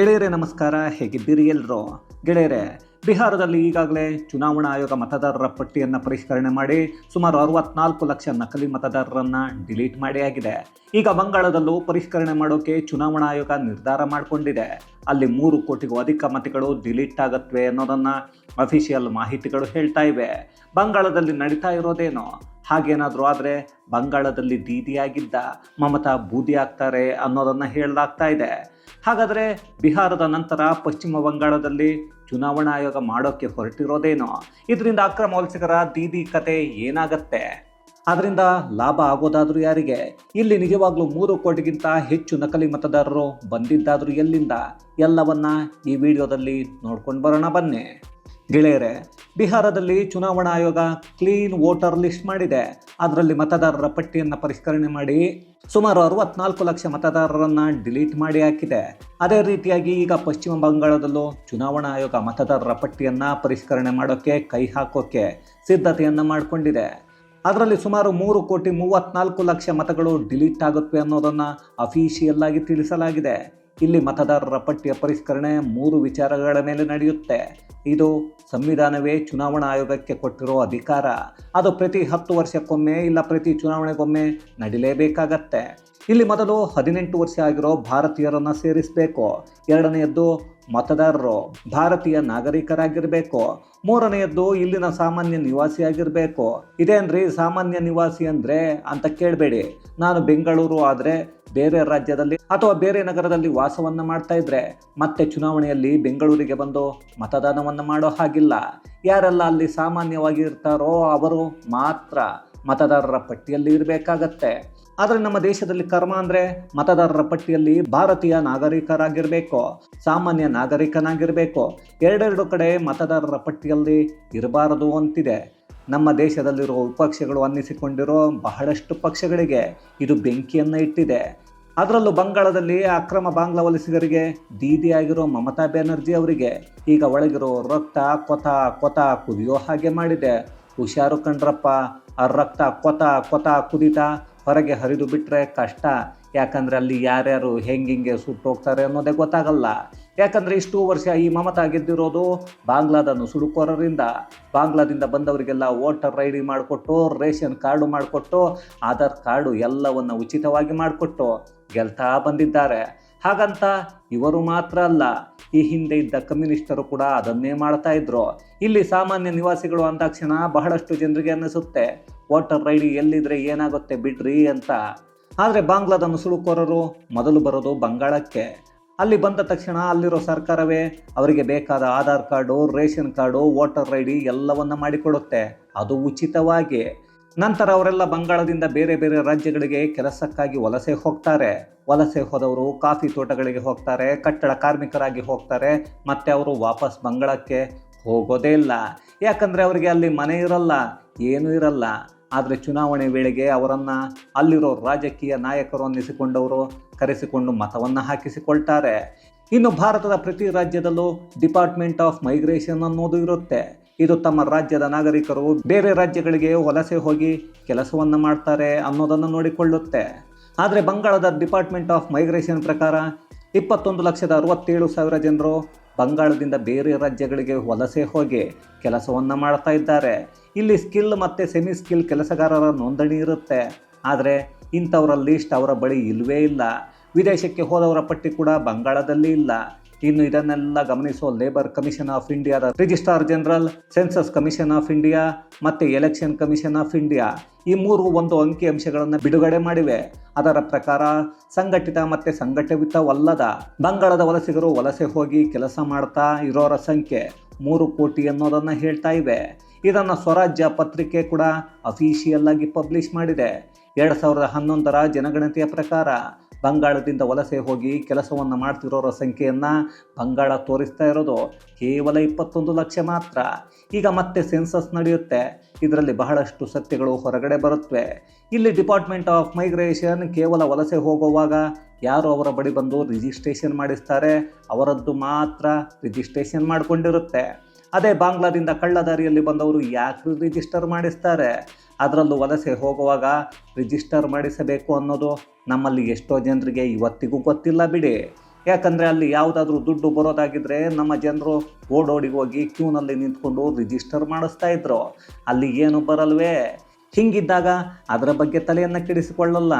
ಗೆಳೆಯರೇ, ನಮಸ್ಕಾರ. ಹೇಗಿದ್ದೀರಿ ಎಲ್ಲರೂ ಗೆಳೆಯರೇ, ಬಿಹಾರದಲ್ಲಿ ಈಗಾಗಲೇ ಚುನಾವಣಾ ಆಯೋಗ ಮತದಾರರ ಪಟ್ಟಿಯನ್ನು ಪರಿಷ್ಕರಣೆ ಮಾಡಿ ಸುಮಾರು ಅರವತ್ನಾಲ್ಕು ಲಕ್ಷ ನಕಲಿ ಮತದಾರರನ್ನು ಡಿಲೀಟ್ ಮಾಡಿ ಆಗಿದೆ. ಈಗ ಬಂಗಾಳದಲ್ಲೂ ಪರಿಷ್ಕರಣೆ ಮಾಡೋಕೆ ಚುನಾವಣಾ ಆಯೋಗ ನಿರ್ಧಾರ ಮಾಡಿಕೊಂಡಿದೆ. ಅಲ್ಲಿ ಮೂರು ಕೋಟಿಗೂ ಅಧಿಕ ಮತಗಳು ಡಿಲೀಟ್ ಆಗತ್ವೆ ಅನ್ನೋದನ್ನು ಅಫಿಷಿಯಲ್ ಮಾಹಿತಿಗಳು ಹೇಳ್ತಾ ಇವೆ. ಬಂಗಾಳದಲ್ಲಿ ನಡೀತಾ ಇರೋದೇನೋ? ಹಾಗೇನಾದರೂ ಆದರೆ ಬಂಗಾಳದಲ್ಲಿ ದೀದಿಯಾಗಿದ್ದ ಮಮತಾ ಬೂದಿ ಆಗ್ತಾರೆ ಅನ್ನೋದನ್ನು ಹೇಳಲಾಗ್ತಾ ಇದೆ. ಹಾಗಾದರೆ ಬಿಹಾರದ ನಂತರ ಪಶ್ಚಿಮ ಬಂಗಾಳದಲ್ಲಿ ಚುನಾವಣಾ ಆಯೋಗ ಮಾಡೋಕ್ಕೆ ಹೊರಟಿರೋದೇನೋ? ಇದರಿಂದ ಅಕ್ರಮ ವಲಸಿಗರ ದೀದಿ ಕತೆ ಏನಾಗತ್ತೆ? ಅದರಿಂದ ಲಾಭ ಆಗೋದಾದರೂ ಯಾರಿಗೆ? ಇಲ್ಲಿ ನಿಜವಾಗ್ಲೂ ಮೂರು ಕೋಟಿಗಿಂತ ಹೆಚ್ಚು ನಕಲಿ ಮತದಾರರು ಬಂದಿದ್ದಾದರೂ ಎಲ್ಲಿಂದ? ಎಲ್ಲವನ್ನ ಈ ವಿಡಿಯೋದಲ್ಲಿ ನೋಡ್ಕೊಂಡು ಬರೋಣ ಬನ್ನಿ. ಗೆಳೆಯರೆ, ಬಿಹಾರದಲ್ಲಿ ಚುನಾವಣಾ ಆಯೋಗ ಕ್ಲೀನ್ ವೋಟರ್ ಲಿಸ್ಟ್ ಮಾಡಿದೆ. ಅದರಲ್ಲಿ ಮತದಾರರ ಪಟ್ಟಿಯನ್ನು ಪರಿಷ್ಕರಣೆ ಮಾಡಿ ಸುಮಾರು ಅರವತ್ನಾಲ್ಕು ಲಕ್ಷ ಮತದಾರರನ್ನು ಡಿಲೀಟ್ ಮಾಡಿ ಹಾಕಿದೆ. ಅದೇ ರೀತಿಯಾಗಿ ಈಗ ಪಶ್ಚಿಮ ಬಂಗಾಳದಲ್ಲೂ ಚುನಾವಣಾ ಆಯೋಗ ಮತದಾರರ ಪಟ್ಟಿಯನ್ನು ಪರಿಷ್ಕರಣೆ ಮಾಡೋಕ್ಕೆ ಕೈ ಹಾಕೋಕ್ಕೆ ಸಿದ್ಧತೆಯನ್ನು ಮಾಡಿಕೊಂಡಿದೆ. ಅದರಲ್ಲಿ ಸುಮಾರು ಮೂರು ಕೋಟಿ ಮೂವತ್ನಾಲ್ಕು ಲಕ್ಷ ಮತಗಳು ಡಿಲೀಟ್ ಆಗುತ್ತವೆ ಅನ್ನೋದನ್ನು ಅಫಿಷಿಯಲ್ ಆಗಿ ತಿಳಿಸಲಾಗಿದೆ. ಇಲ್ಲಿ ಮತದಾರರ ಪಟ್ಟಿಯ ಪರಿಷ್ಕರಣೆ ಮೂರು ವಿಚಾರಗಳ ಮೇಲೆ ನಡೆಯುತ್ತೆ. ಇದು ಸಂವಿಧಾನವೇ ಚುನಾವಣಾ ಆಯೋಗಕ್ಕೆ ಕೊಟ್ಟಿರೋ ಅಧಿಕಾರ. ಅದು ಪ್ರತಿ ಹತ್ತು ವರ್ಷಕ್ಕೊಮ್ಮೆ ಇಲ್ಲ ಪ್ರತಿ ಚುನಾವಣೆಗೊಮ್ಮೆ ನಡಿಲೇಬೇಕಾಗತ್ತೆ. ಇಲ್ಲಿ ಮೊದಲು ಹದಿನೆಂಟು ವರ್ಷ ಆಗಿರೋ ಭಾರತೀಯರನ್ನು ಸೇರಿಸಬೇಕು. ಎರಡನೆಯದ್ದು ಮತದಾರರು ಭಾರತೀಯ ನಾಗರಿಕರಾಗಿರಬೇಕು. ಮೂರನೆಯದ್ದು ಇಲ್ಲಿನ ಸಾಮಾನ್ಯ ನಿವಾಸಿ ನಿವಾಸಿಯಾಗಿರಬೇಕು ಇದೇನ್ರಿ ಸಾಮಾನ್ಯ ನಿವಾಸಿ ಅಂದರೆ ಅಂತ ಕೇಳಬೇಡಿ. ನಾನು ಬೆಂಗಳೂರು ಆದರೆ ಬೇರೆ ರಾಜ್ಯದಲ್ಲಿ ಅಥವಾ ಬೇರೆ ನಗರದಲ್ಲಿ ವಾಸವನ್ನು ಮಾಡ್ತಾ ಇದ್ರೆ ಮತ್ತೆ ಚುನಾವಣೆಯಲ್ಲಿ ಬೆಂಗಳೂರಿಗೆ ಬಂದು ಮತದಾನವನ್ನು ಮಾಡೋ ಹಾಗಿಲ್ಲ. ಯಾರೆಲ್ಲ ಅಲ್ಲಿ ಸಾಮಾನ್ಯವಾಗಿ ಇರ್ತಾರೋ ಅವರು ಮಾತ್ರ ಮತದಾರರ ಪಟ್ಟಿಯಲ್ಲಿ ಇರಬೇಕಾಗತ್ತೆ. ಆದರೆ ನಮ್ಮ ದೇಶದಲ್ಲಿ ಕರ್ಮ ಅಂದರೆ ಮತದಾರರ ಪಟ್ಟಿಯಲ್ಲಿ ಭಾರತೀಯ ನಾಗರಿಕರಾಗಿರಬೇಕು, ಸಾಮಾನ್ಯ ನಾಗರಿಕನಾಗಿರಬೇಕು. ಎರಡೆರಡು ಕಡೆ ಮತದಾರರ ಪಟ್ಟಿಯಲ್ಲಿ ಇರಬಾರದು ಅಂತಿದೆ. ನಮ್ಮ ದೇಶದಲ್ಲಿರೋ ವಿಪಕ್ಷಗಳು ಅನ್ನಿಸಿಕೊಂಡಿರೋ ಬಹಳಷ್ಟು ಪಕ್ಷಗಳಿಗೆ ಇದು ಬೆಂಕಿಯನ್ನು ಇಟ್ಟಿದೆ. ಅದರಲ್ಲೂ ಬಂಗಾಳದಲ್ಲಿ ಅಕ್ರಮ ಬಾಂಗ್ಲಾ ವಲಸಿಗರಿಗೆ ದೀದಿಯಾಗಿರೋ ಮಮತಾ ಬ್ಯಾನರ್ಜಿ ಅವರಿಗೆ ಈಗ ಒಳಗಿರೋ ರಕ್ತ ಕೊತ ಕೊತ ಕುದಿಯೋ ಹಾಗೆ ಮಾಡಿದೆ. ಹುಷಾರು ಕಂಡ್ರಪ್ಪ ಆ ರಕ್ತ ಕೊತ ಕೊತ ಕುದಿತಾ ಹೊರಗೆ ಹರಿದು ಬಿಟ್ಟರೆ ಕಷ್ಟ. ಯಾಕಂದರೆ ಅಲ್ಲಿ ಯಾರ್ಯಾರು ಹೆಂಗಿಂಗೆ ಸುಟ್ಟೋಗ್ತಾರೆ ಅನ್ನೋದೇ ಗೊತ್ತಾಗಲ್ಲ. ಯಾಕಂದರೆ ಇಷ್ಟು ವರ್ಷ ಈ ಮಮತಾ ಗೆದ್ದಿರೋದು ಬಾಂಗ್ಲಾದ ಸುಡುಕೋರರಿಂದ. ಬಾಂಗ್ಲಾದಿಂದ ಬಂದವರಿಗೆಲ್ಲ ವೋಟರ್ ಐ ಡಿ ಮಾಡಿಕೊಟ್ಟು, ರೇಷನ್ ಕಾರ್ಡು ಮಾಡಿಕೊಟ್ಟು, ಆಧಾರ್ ಕಾರ್ಡು ಎಲ್ಲವನ್ನು ಉಚಿತವಾಗಿ ಮಾಡಿಕೊಟ್ಟು ಗೆಲ್ತಾ ಬಂದಿದ್ದಾರೆ. ಹಾಗಂತ ಇವರು ಮಾತ್ರ ಅಲ್ಲ, ಈ ಹಿಂದೆ ಇದ್ದ ಕಮ್ಯುನಿಸ್ಟರು ಕೂಡ ಅದನ್ನೇ ಮಾಡ್ತಾ ಇದ್ರು. ಇಲ್ಲಿ ಸಾಮಾನ್ಯ ನಿವಾಸಿಗಳು ಅಂದಾಕ್ಷಣ ಬಹಳಷ್ಟು ಜನರಿಗೆ ಅನ್ನಿಸುತ್ತೆ, ವೋಟರ್ ಐ ಡಿ ಎಲ್ಲಿದ್ರೆ ಏನಾಗುತ್ತೆ ಬಿಡ್ರಿ ಅಂತ. ಆದರೆ ಬಾಂಗ್ಲಾದ ನುಸುಳುಕೋರರು ಮೊದಲು ಬರೋದು ಬಂಗಾಳಕ್ಕೆ. ಅಲ್ಲಿ ಬಂದ ತಕ್ಷಣ ಅಲ್ಲಿರೋ ಸರ್ಕಾರವೇ ಅವರಿಗೆ ಬೇಕಾದ Aadhaar card, ration card, voter I D ಎಲ್ಲವನ್ನ ಮಾಡಿಕೊಡುತ್ತೆ. ಅದು ಉಚಿತವಾಗಿ. ನಂತರ ಅವರೆಲ್ಲ ಬಂಗಾಳದಿಂದ ಬೇರೆ ಬೇರೆ ರಾಜ್ಯಗಳಿಗೆ ಕೆಲಸಕ್ಕಾಗಿ ವಲಸೆ ಹೋಗ್ತಾರೆ. ವಲಸೆ ಹೋದವರು ಕಾಫಿ ತೋಟಗಳಿಗೆ ಹೋಗ್ತಾರೆ, ಕಟ್ಟಡ ಕಾರ್ಮಿಕರಾಗಿ ಹೋಗ್ತಾರೆ, ಮತ್ತೆ ಅವರು ವಾಪಸ್ ಬಂಗಾಳಕ್ಕೆ ಹೋಗೋದೇ ಇಲ್ಲ. ಯಾಕಂದರೆ ಅವರಿಗೆ ಅಲ್ಲಿ ಮನೆ ಇರಲ್ಲ, ಏನೂ ಇರಲ್ಲ. ಆದರೆ ಚುನಾವಣೆ ವೇಳೆಗೆ ಅವರನ್ನು ಅಲ್ಲಿರೋ ರಾಜಕೀಯ ನಾಯಕರು ಅನ್ನಿಸಿಕೊಂಡವರು ಕರೆಸಿಕೊಂಡು ಮತವನ್ನು ಹಾಕಿಸಿಕೊಳ್ತಾರೆ. ಇನ್ನು ಭಾರತದ ಪ್ರತಿ ರಾಜ್ಯದಲ್ಲೂ ಡಿಪಾರ್ಟ್ಮೆಂಟ್ ಆಫ್ ಮೈಗ್ರೇಷನ್ ಅನ್ನೋದು ಇರುತ್ತೆ. ಇದು ತಮ್ಮ ರಾಜ್ಯದ ನಾಗರಿಕರು ಬೇರೆ ರಾಜ್ಯಗಳಿಗೆ ವಲಸೆ ಹೋಗಿ ಕೆಲಸವನ್ನು ಮಾಡ್ತಾರೆ ಅನ್ನೋದನ್ನು ನೋಡಿಕೊಳ್ಳುತ್ತೆ. ಆದರೆ ಬಂಗಾಳದ ಡಿಪಾರ್ಟ್ಮೆಂಟ್ ಆಫ್ ಮೈಗ್ರೇಷನ್ ಪ್ರಕಾರ ಇಪ್ಪತ್ತೊಂದು ಲಕ್ಷದ ಅರವತ್ತೇಳು ಸಾವಿರ ಜನರು ಬಂಗಾಳದಿಂದ ಬೇರೆ ರಾಜ್ಯಗಳಿಗೆ ವಲಸೆ ಹೋಗಿ ಕೆಲಸವನ್ನು ಮಾಡ್ತಾ ಇದ್ದಾರೆ. ಇಲ್ಲಿ ಸ್ಕಿಲ್ ಮತ್ತು ಸೆಮಿ ಸ್ಕಿಲ್ ಕೆಲಸಗಾರರ ನೋಂದಣಿ ಇರುತ್ತೆ. ಆದರೆ ಇಂಥವರ ಲೀಸ್ಟ್ ಅವರ ಬಳಿ ಇಲ್ಲವೇ ಇಲ್ಲ. ವಿದೇಶಕ್ಕೆ ಹೋದವರ ಪಟ್ಟಿ ಕೂಡ ಬಂಗಾಳದಲ್ಲಿ ಇಲ್ಲ. ಇನ್ನು ಇದನ್ನೆಲ್ಲ ಗಮನಿಸುವ ಲೇಬರ್ ಕಮಿಷನ್ ಆಫ್ ಇಂಡಿಯಾದ registrar general census commission of India ಮತ್ತು ಎಲೆಕ್ಷನ್ ಕಮಿಷನ್ ಆಫ್ ಇಂಡಿಯಾ ಈ ಮೂರು ಒಂದು ಅಂಕಿ ಅಂಶಗಳನ್ನು ಬಿಡುಗಡೆ ಮಾಡಿವೆ. ಅದರ ಪ್ರಕಾರ ಸಂಘಟಿತ ಮತ್ತು ಸಂಘಟಿತವಲ್ಲದ ಬಂಗಾಳದ ವಲಸಿಗರು ವಲಸೆ ಹೋಗಿ ಕೆಲಸ ಮಾಡ್ತಾ ಇರೋರ ಸಂಖ್ಯೆ ಮೂರು ಕೋಟಿ ಅನ್ನೋದನ್ನು ಹೇಳ್ತಾ ಇವೆ. ಇದನ್ನು ಸ್ವರಾಜ್ಯ ಪತ್ರಿಕೆ ಕೂಡ ಅಫಿಷಿಯಲ್ ಆಗಿ ಪಬ್ಲಿಷ್ ಮಾಡಿದೆ. ಎರಡು ಸಾವಿರದ ಹನ್ನೊಂದರ ಜನಗಣತಿಯ ಪ್ರಕಾರ ಬಂಗಾಳದಿಂದ ವಲಸೆ ಹೋಗಿ ಕೆಲಸವನ್ನು ಮಾಡ್ತಿರೋರ ಸಂಖ್ಯೆಯನ್ನು ಬಂಗಾಳ ತೋರಿಸ್ತಾ ಇರೋದು ಕೇವಲ ಇಪ್ಪತ್ತೊಂದು ಲಕ್ಷ ಮಾತ್ರ. ಈಗ ಮತ್ತೆ ಸೆನ್ಸಸ್ ನಡೆಯುತ್ತೆ. ಇದರಲ್ಲಿ ಬಹಳಷ್ಟು ಸತ್ಯಗಳು ಹೊರಗಡೆ ಬರುತ್ತವೆ ಇಲ್ಲಿ ಡಿಪಾರ್ಟ್ಮೆಂಟ್ ಆಫ್ ಮೈಗ್ರೇಷನ್ ಕೇವಲ ವಲಸೆ ಹೋಗುವಾಗ ಯಾರು ಅವರ ಬಳಿ ಬಂದು ರಿಜಿಸ್ಟ್ರೇಷನ್ ಮಾಡಿಸ್ತಾರೆ? ಅವರದ್ದು ಮಾತ್ರ ರಿಜಿಸ್ಟ್ರೇಷನ್ ಮಾಡಿಕೊಂಡಿರುತ್ತೆ. ಅದೇ ಬಾಂಗ್ಲಾದಿಂದ ಕಳ್ಳದಾರಿಯಲ್ಲಿ ಬಂದವರು ಯಾಕೆ ರಿಜಿಸ್ಟರ್ ಮಾಡಿಸ್ತಾರೆ? ಅದರಲ್ಲೂ ವಲಸೆ ಹೋಗುವಾಗ ರಿಜಿಸ್ಟರ್ ಮಾಡಿಸಬೇಕು ಅನ್ನೋದು ನಮ್ಮಲ್ಲಿ ಎಷ್ಟೋ ಜನರಿಗೆ ಇವತ್ತಿಗೂ ಗೊತ್ತಿಲ್ಲ ಬಿಡಿ. ಯಾಕಂದರೆ ಅಲ್ಲಿ ಯಾವುದಾದ್ರೂ ದುಡ್ಡು ಬರೋದಾಗಿದ್ದರೆ ನಮ್ಮ ಜನರು ಓಡೋಡಿ ಹೋಗಿ ಕ್ಯೂನಲ್ಲಿ ನಿಂತ್ಕೊಂಡು ರಿಜಿಸ್ಟರ್ ಮಾಡಿಸ್ತಾ ಇದ್ರು. ಅಲ್ಲಿ ಏನು ಬರಲ್ವೇ? ಹಿಂಗಿದ್ದಾಗ ಅದರ ಬಗ್ಗೆ ತಲೆಯನ್ನು ಕೆಡಿಸಿಕೊಳ್ಳಲ್ಲ.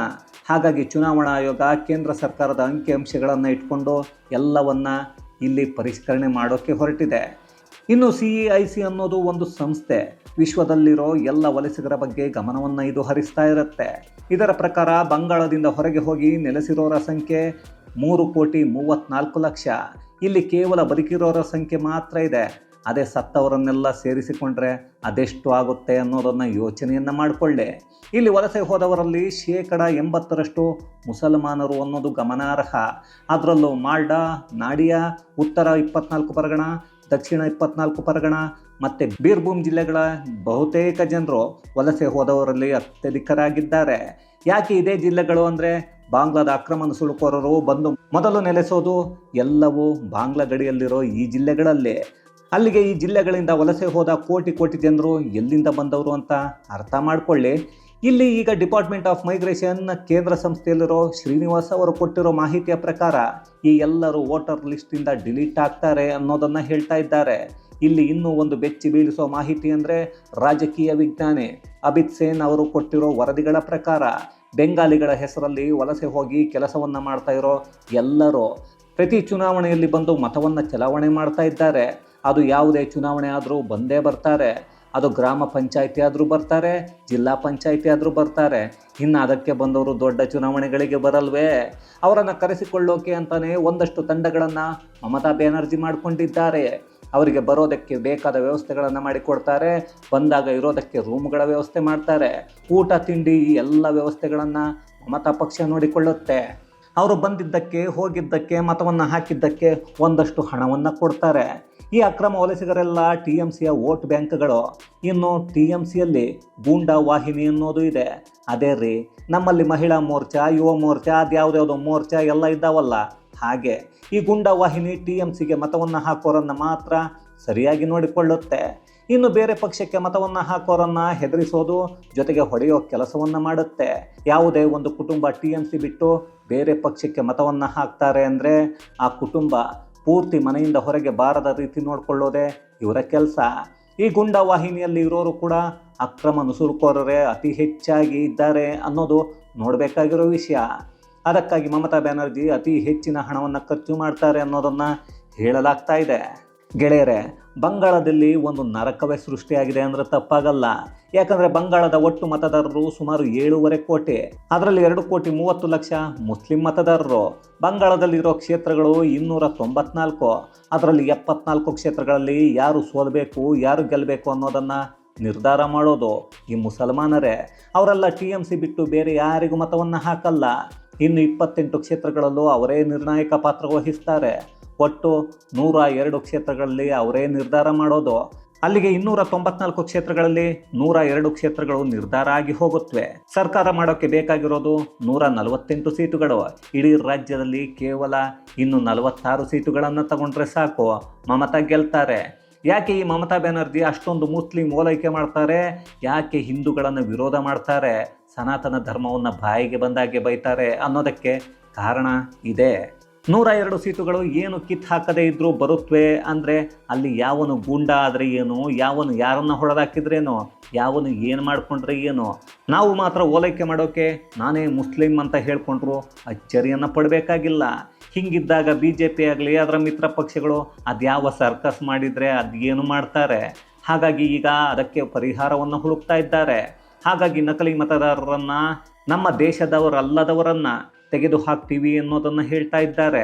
ಹಾಗಾಗಿ ಚುನಾವಣಾ ಆಯೋಗ ಕೇಂದ್ರ ಸರ್ಕಾರದ ಅಂಕಿಅಂಶಗಳನ್ನು ಇಟ್ಕೊಂಡು ಎಲ್ಲವನ್ನು ಇಲ್ಲಿ ಪರಿಷ್ಕರಣೆ ಮಾಡೋಕ್ಕೆ ಹೊರಟಿದೆ. ಇನ್ನು ಸಿ ಇ ಐ ಸಿ ಅನ್ನೋದು ಒಂದು ಸಂಸ್ಥೆ. ವಿಶ್ವದಲ್ಲಿರೋ ಎಲ್ಲ ವಲಸಿಗರ ಬಗ್ಗೆ ಗಮನವನ್ನು ಇದು ಹರಿಸ್ತಾ ಇರುತ್ತೆ. ಇದರ ಪ್ರಕಾರ ಬಂಗಾಳದಿಂದ ಹೊರಗೆ ಹೋಗಿ ನೆಲೆಸಿರೋರ ಸಂಖ್ಯೆ ಮೂರು ಕೋಟಿ ಮೂವತ್ತ್ನಾಲ್ಕು ಲಕ್ಷ. ಇಲ್ಲಿ ಕೇವಲ ಬದುಕಿರೋರ ಸಂಖ್ಯೆ ಮಾತ್ರ ಇದೆ. ಅದೇ ಸತ್ತವರನ್ನೆಲ್ಲ ಸೇರಿಸಿಕೊಂಡ್ರೆ ಅದೆಷ್ಟು ಆಗುತ್ತೆ ಅನ್ನೋದನ್ನು ಯೋಚನೆಯನ್ನು ಮಾಡಿಕೊಳ್ಳಿ. ಇಲ್ಲಿ ವಲಸೆ ಹೋದವರಲ್ಲಿ ಶೇಕಡ ಎಂಬತ್ತರಷ್ಟು ಮುಸಲ್ಮಾನರು ಅನ್ನೋದು ಗಮನಾರ್ಹ. ಅದರಲ್ಲೂ ಮಾಲ್ಡಾ, ನಾಡಿಯಾ, ಉತ್ತರ ಇಪ್ಪತ್ನಾಲ್ಕು ಪರಗಣ, ದಕ್ಷಿಣ ಇಪ್ಪತ್ನಾಲ್ಕು ಪರಗಣ ಮತ್ತು ಬೀರ್ಭೂಮ್ ಜಿಲ್ಲೆಗಳ ಬಹುತೇಕ ಜನರು ವಲಸೆ ಹೋದವರಲ್ಲಿ ಅತ್ಯಧಿಕರಾಗಿದ್ದಾರೆ. ಯಾಕೆ ಇದೇ ಜಿಲ್ಲೆಗಳು ಅಂದರೆ ಬಾಂಗ್ಲಾದ ಅಕ್ರಮ ಸುಳುಕೋರರು ಬಂದು ಮೊದಲು ನೆಲೆಸೋದು ಎಲ್ಲವೂ ಬಾಂಗ್ಲಾ ಗಡಿಯಲ್ಲಿರೋ ಈ ಜಿಲ್ಲೆಗಳಲ್ಲಿ. ಅಲ್ಲಿಗೆ ಈ ಜಿಲ್ಲೆಗಳಿಂದ ವಲಸೆ ಹೋದ ಕೋಟಿ ಕೋಟಿ ಜನರು ಎಲ್ಲಿಂದ ಬಂದವರು ಅಂತ ಅರ್ಥ ಮಾಡಿಕೊಳ್ಳಿ. ಇಲ್ಲಿ ಈಗ ಡಿಪಾರ್ಟ್ಮೆಂಟ್ ಆಫ್ ಮೈಗ್ರೇಷನ್ ಕೇಂದ್ರ ಸಂಸ್ಥೆಯಲ್ಲಿರೋ ಶ್ರೀನಿವಾಸ್ ಅವರು ಕೊಟ್ಟಿರೋ ಮಾಹಿತಿಯ ಪ್ರಕಾರ ಈ ಎಲ್ಲರೂ ವೋಟರ್ ಲಿಸ್ಟಿಂದ ಡಿಲೀಟ್ ಆಗ್ತಾರೆ ಅನ್ನೋದನ್ನು ಹೇಳ್ತಾ ಇದ್ದಾರೆ. ಇಲ್ಲಿ ಇನ್ನೂ ಒಂದು ಬೆಚ್ಚಿ ಬೀಳಿಸುವ ಮಾಹಿತಿ ಅಂದರೆ ರಾಜಕೀಯ ವಿಜ್ಞಾನಿ ಅಮಿತ್ ಸೇನ್ ಅವರು ಕೊಟ್ಟಿರೋ ವರದಿಗಳ ಪ್ರಕಾರ ಬೆಂಗಾಲಿಗಳ ಹೆಸರಲ್ಲಿ ವಲಸೆ ಹೋಗಿ ಕೆಲಸವನ್ನು ಮಾಡ್ತಾ ಇರೋ ಎಲ್ಲರೂ ಪ್ರತಿ ಚುನಾವಣೆಯಲ್ಲಿ ಬಂದು ಮತವನ್ನು ಚಲಾವಣೆ ಮಾಡ್ತಾ ಇದ್ದಾರೆ. ಅದು ಯಾವುದೇ ಚುನಾವಣೆ ಆದರೂ ಬಂದೇ ಬರ್ತಾರೆ. ಅದು ಗ್ರಾಮ ಪಂಚಾಯಿತಿ ಆದರೂ ಬರ್ತಾರೆ, ಜಿಲ್ಲಾ ಪಂಚಾಯಿತಿ ಆದರೂ ಬರ್ತಾರೆ. ಇನ್ನು ಅದಕ್ಕೆ ಬಂದವರು ದೊಡ್ಡ ಚುನಾವಣೆಗಳಿಗೆ ಬರಲ್ವೇ? ಅವರನ್ನು ಕರೆಸಿಕೊಳ್ಳೋಕೆ ಅಂತಲೇ ಒಂದಷ್ಟು ತಂಡಗಳನ್ನು ಮಮತಾ ಬ್ಯಾನರ್ಜಿ ಮಾಡಿಕೊಂಡಿದ್ದಾರೆ. ಅವರಿಗೆ ಬರೋದಕ್ಕೆ ಬೇಕಾದ ವ್ಯವಸ್ಥೆಗಳನ್ನು ಮಾಡಿಕೊಡ್ತಾರೆ ಬಂದಾಗ ಇರೋದಕ್ಕೆ ರೂಮ್ಗಳ ವ್ಯವಸ್ಥೆ ಮಾಡ್ತಾರೆ. ಊಟ, ತಿಂಡಿ ಈ ಎಲ್ಲ ವ್ಯವಸ್ಥೆಗಳನ್ನು ಮಮತಾ ಪಕ್ಷ ನೋಡಿಕೊಳ್ಳುತ್ತೆ. ಅವರು ಬಂದಿದ್ದಕ್ಕೆ, ಹೋಗಿದ್ದಕ್ಕೆ, ಮತವನ್ನು ಹಾಕಿದ್ದಕ್ಕೆ ಒಂದಷ್ಟು ಹಣವನ್ನು ಕೊಡ್ತಾರೆ. ಈ ಅಕ್ರಮ ವಲಸಿಗರೆಲ್ಲ ಟಿ ಎಂ ಸಿಯ ವೋಟ್ ಬ್ಯಾಂಕ್ಗಳು. ಇನ್ನು ಟಿ ಎಂ ಸಿಯಲ್ಲಿ ಗೂಂಡಾ ವಾಹಿನಿ ಅನ್ನೋದು ಇದೆ. ಅದೇ ರೀ, ನಮ್ಮಲ್ಲಿ ಮಹಿಳಾ ಮೋರ್ಚಾ, ಯುವ ಮೋರ್ಚಾ, ಅದ್ಯಾವುದ್ಯಾವುದೋ ಮೋರ್ಚಾ ಎಲ್ಲ ಇದ್ದಾವಲ್ಲ. ಹಾಗೆ ಈ ಗುಂಡ ವಾಹಿನಿ ಟಿ ಎಂ ಸಿಗೆ ಮತವನ್ನು ಹಾಕೋರನ್ನು ಮಾತ್ರ ಸರಿಯಾಗಿ ನೋಡಿಕೊಳ್ಳುತ್ತೆ. ಇನ್ನು ಬೇರೆ ಪಕ್ಷಕ್ಕೆ ಮತವನ್ನು ಹಾಕೋರನ್ನ ಹೆದರಿಸೋದು ಜೊತೆಗೆ ಹೊಡೆಯೋ ಕೆಲಸವನ್ನು ಮಾಡುತ್ತೆ. ಯಾವುದೇ ಒಂದು ಕುಟುಂಬ ಟಿ ಎಂ ಸಿ ಬಿಟ್ಟು ಬೇರೆ ಪಕ್ಷಕ್ಕೆ ಮತವನ್ನು ಹಾಕ್ತಾರೆ ಅಂದರೆ ಆ ಕುಟುಂಬ ಪೂರ್ತಿ ಮನೆಯಿಂದ ಹೊರಗೆ ಬಾರದ ರೀತಿ ನೋಡಿಕೊಳ್ಳೋದೇ ಇವರ ಕೆಲಸ. ಈ ಗುಂಡ ವಾಹಿನಿಯಲ್ಲಿ ಇರೋರು ಕೂಡ ಅಕ್ರಮ ನುಸುಳುಕೋರರೇ ಅತಿ ಹೆಚ್ಚಾಗಿ ಇದ್ದಾರೆ ಅನ್ನೋದು ನೋಡಬೇಕಾಗಿರೋ ವಿಷಯ. ಅದಕ್ಕಾಗಿ ಮಮತಾ ಬ್ಯಾನರ್ಜಿ ಅತಿ ಹೆಚ್ಚಿನ ಹಣವನ್ನು ಖರ್ಚು ಮಾಡ್ತಾರೆ ಅನ್ನೋದನ್ನು ಹೇಳಲಾಗ್ತಾ ಇದೆ. ಗೆಳೆಯರೆ, ಬಂಗಾಳದಲ್ಲಿ ಒಂದು ನರಕವೇ ಸೃಷ್ಟಿಯಾಗಿದೆ ಅಂದರೆ ತಪ್ಪಾಗಲ್ಲ. ಯಾಕಂದರೆ ಬಂಗಾಳದ ಒಟ್ಟು ಮತದಾರರು ಸುಮಾರು ಏಳೂವರೆ ಕೋಟಿ. ಅದರಲ್ಲಿ ಎರಡು ಕೋಟಿ ಮೂವತ್ತು ಲಕ್ಷ ಮುಸ್ಲಿಂ ಮತದಾರರು. ಬಂಗಾಳದಲ್ಲಿರೋ ಕ್ಷೇತ್ರಗಳು ಇನ್ನೂರ ತೊಂಬತ್ನಾಲ್ಕು. ಅದರಲ್ಲಿ ಎಪ್ಪತ್ನಾಲ್ಕು ಕ್ಷೇತ್ರಗಳಲ್ಲಿ ಯಾರು ಸೋಲಬೇಕು, ಯಾರು ಗೆಲ್ಲಬೇಕು ಅನ್ನೋದನ್ನು ನಿರ್ಧಾರ ಮಾಡೋದು ಈ ಮುಸಲ್ಮಾನರೇ. ಅವರೆಲ್ಲ ಟಿ ಎಂ ಸಿ ಬಿಟ್ಟು ಬೇರೆ ಯಾರಿಗೂ ಮತವನ್ನು ಹಾಕಲ್ಲ. ಇನ್ನು ಇಪ್ಪತ್ತೆಂಟು ಕ್ಷೇತ್ರಗಳಲ್ಲೂ ಅವರೇ ನಿರ್ಣಾಯಕ ಪಾತ್ರ ವಹಿಸ್ತಾರೆ. ಒಟ್ಟು ನೂರ ಎರಡು ಕ್ಷೇತ್ರಗಳಲ್ಲಿ ಅವರೇ ನಿರ್ಧಾರ ಮಾಡೋದು. ಅಲ್ಲಿಗೆ ಇನ್ನೂರ ತೊಂಬತ್ನಾಲ್ಕು ಕ್ಷೇತ್ರಗಳಲ್ಲಿ ನೂರ ಎರಡು ಕ್ಷೇತ್ರಗಳು ನಿರ್ಧಾರ ಆಗಿ ಹೋಗುತ್ತವೆ ಸರ್ಕಾರ ಮಾಡೋಕ್ಕೆ ಬೇಕಾಗಿರೋದು ನೂರ ನಲವತ್ತೆಂಟು ಸೀಟುಗಳು. ಇಡೀ ರಾಜ್ಯದಲ್ಲಿ ಕೇವಲ ಇನ್ನು ನಲವತ್ತಾರು ಸೀಟುಗಳನ್ನು ತಗೊಂಡ್ರೆ ಸಾಕು. ಮಮತಾ ಗೆಲ್ತಾರೆ. ಯಾಕೆ ಈ ಮಮತಾ ಬ್ಯಾನರ್ಜಿ ಅಷ್ಟೊಂದು ಮುಸ್ಲಿಂ ಓಲೈಕೆ ಮಾಡ್ತಾರೆ? ಯಾಕೆ ಹಿಂದೂಗಳನ್ನು ವಿರೋಧ ಮಾಡ್ತಾರೆ? ಸನಾತನ ಧರ್ಮವನ್ನು ಬಾಯಿಗೆ ಬಂದಾಗೆ ಬೈತಾರೆ ಅನ್ನೋದಕ್ಕೆ ಕಾರಣ ಇದೆ. ನೂರ ಎರಡು ಸೀಟುಗಳು ಏನು ಕಿತ್ ಹಾಕದೇ ಇದ್ರೂ ಬರುತ್ತವೆ ಅಂದರೆ ಅಲ್ಲಿ ಯಾವನು ಗೂಂಡ ಆದರೆ ಏನು, ಯಾವನು ಯಾರನ್ನು ಹೊಡೆದಾಕಿದ್ರೇನು, ಯಾವನು ಏನು ಮಾಡಿಕೊಂಡ್ರೆ ಏನು? ನಾವು ಮಾತ್ರ ಓಲೈಕೆ ಮಾಡೋಕೆ ನಾನೇ ಮುಸ್ಲಿಂ ಅಂತ ಹೇಳ್ಕೊಂಡ್ರು ಅಚ್ಚರಿಯನ್ನು ಪಡಬೇಕಾಗಿಲ್ಲ. ಹಿಂಗಿದ್ದಾಗ ಬಿ ಜೆ ಪಿ ಆಗಲಿ ಅದರ ಮಿತ್ರ ಪಕ್ಷಗಳು ಅದ್ಯಾವ ಸರ್ಕಸ್ ಮಾಡಿದರೆ ಏನು ಮಾಡ್ತಾರೆ? ಹಾಗಾಗಿ ಈಗ ಅದಕ್ಕೆ ಪರಿಹಾರವನ್ನು ಹುಡುಕ್ತಾ ಇದ್ದಾರೆ. ಹಾಗಾಗಿ ನಕಲಿ ಮತದಾರರನ್ನ ನಮ್ಮ ದೇಶದವರಲ್ಲದವರನ್ನ ತೆಗೆದು ಹಾಕ್ತೀವಿ ಅನ್ನೋದನ್ನು ಹೇಳ್ತಾ ಇದ್ದಾರೆ.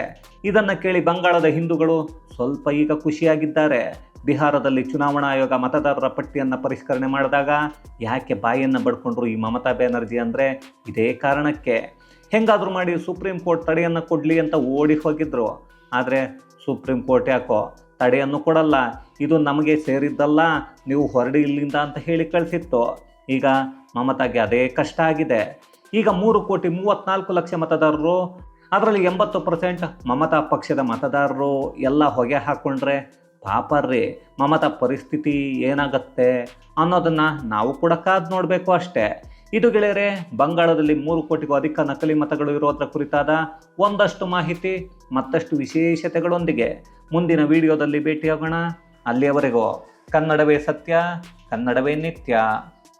ಇದನ್ನು ಕೇಳಿ ಬಂಗಾಳದ ಹಿಂದೂಗಳು ಸ್ವಲ್ಪ ಈಗ ಖುಷಿಯಾಗಿದ್ದಾರೆ. ಬಿಹಾರದಲ್ಲಿ ಚುನಾವಣಾ ಆಯೋಗ ಮತದಾರರ ಪಟ್ಟಿಯನ್ನು ಪರಿಷ್ಕರಣೆ ಮಾಡಿದಾಗ ಯಾಕೆ ಬಾಯಿಯನ್ನು ಬಡ್ಕೊಂಡ್ರು ಈ ಮಮತಾ ಬ್ಯಾನರ್ಜಿ ಅಂದರೆ ಇದೇ ಕಾರಣಕ್ಕೆ. ಹೆಂಗಾದರೂ ಮಾಡಿ ಸುಪ್ರೀಂ ಕೋರ್ಟ್ ತಡೆಯನ್ನು ಕೊಡಲಿ ಅಂತ ಓಡಿ ಹೋಗಿದ್ರು. ಆದರೆ ಸುಪ್ರೀಂ ಕೋರ್ಟ್ ಯಾಕೋ ತಡೆಯನ್ನು ಕೊಡಲ್ಲ. ಇದು ನಮಗೆ ಸೇರಿದ್ದಲ್ಲ, ನೀವು ಹೊರಡಿ ಇಲ್ಲಿಂದ ಅಂತ ಹೇಳಿ ಕಳಿಸಿತ್ತು. ಈಗ ಮಮತಾಗೆ ಅದೇ ಕಷ್ಟ ಆಗಿದೆ. ಈಗ ಮೂರು ಕೋಟಿ ಮೂವತ್ತ್ನಾಲ್ಕು ಲಕ್ಷ ಮತದಾರರು, ಅದರಲ್ಲಿ ಎಂಬತ್ತು ಪರ್ಸೆಂಟ್ ಮಮತಾ ಪಕ್ಷದ ಮತದಾರರು ಎಲ್ಲ ಹೊಗೆ ಹಾಕ್ಕೊಂಡ್ರೆ ಪಾಪರ್ರಿ. ಮಮತಾ ಪರಿಸ್ಥಿತಿ ಏನಾಗತ್ತೆ ಅನ್ನೋದನ್ನು ನಾವು ಕೂಡ ಕಾದು ನೋಡಬೇಕು ಅಷ್ಟೇ. ಇದು ಗೆಳೆಯರೆ, ಬಂಗಾಳದಲ್ಲಿ ಮೂರು ಕೋಟಿಗೂ ಅಧಿಕ ನಕಲಿ ಮತಗಳು ಇರೋದ್ರ ಕುರಿತಾದ ಒಂದಷ್ಟು ಮಾಹಿತಿ, ಮತ್ತಷ್ಟು ವಿಶೇಷತೆಗಳೊಂದಿಗೆ ಮುಂದಿನ ವಿಡಿಯೋದಲ್ಲಿ ಭೇಟಿಯಾಗೋಣ. ಅಲ್ಲಿಯವರೆಗೂ ಕನ್ನಡವೇ ಸತ್ಯ, ಕನ್ನಡವೇ ನಿತ್ಯ.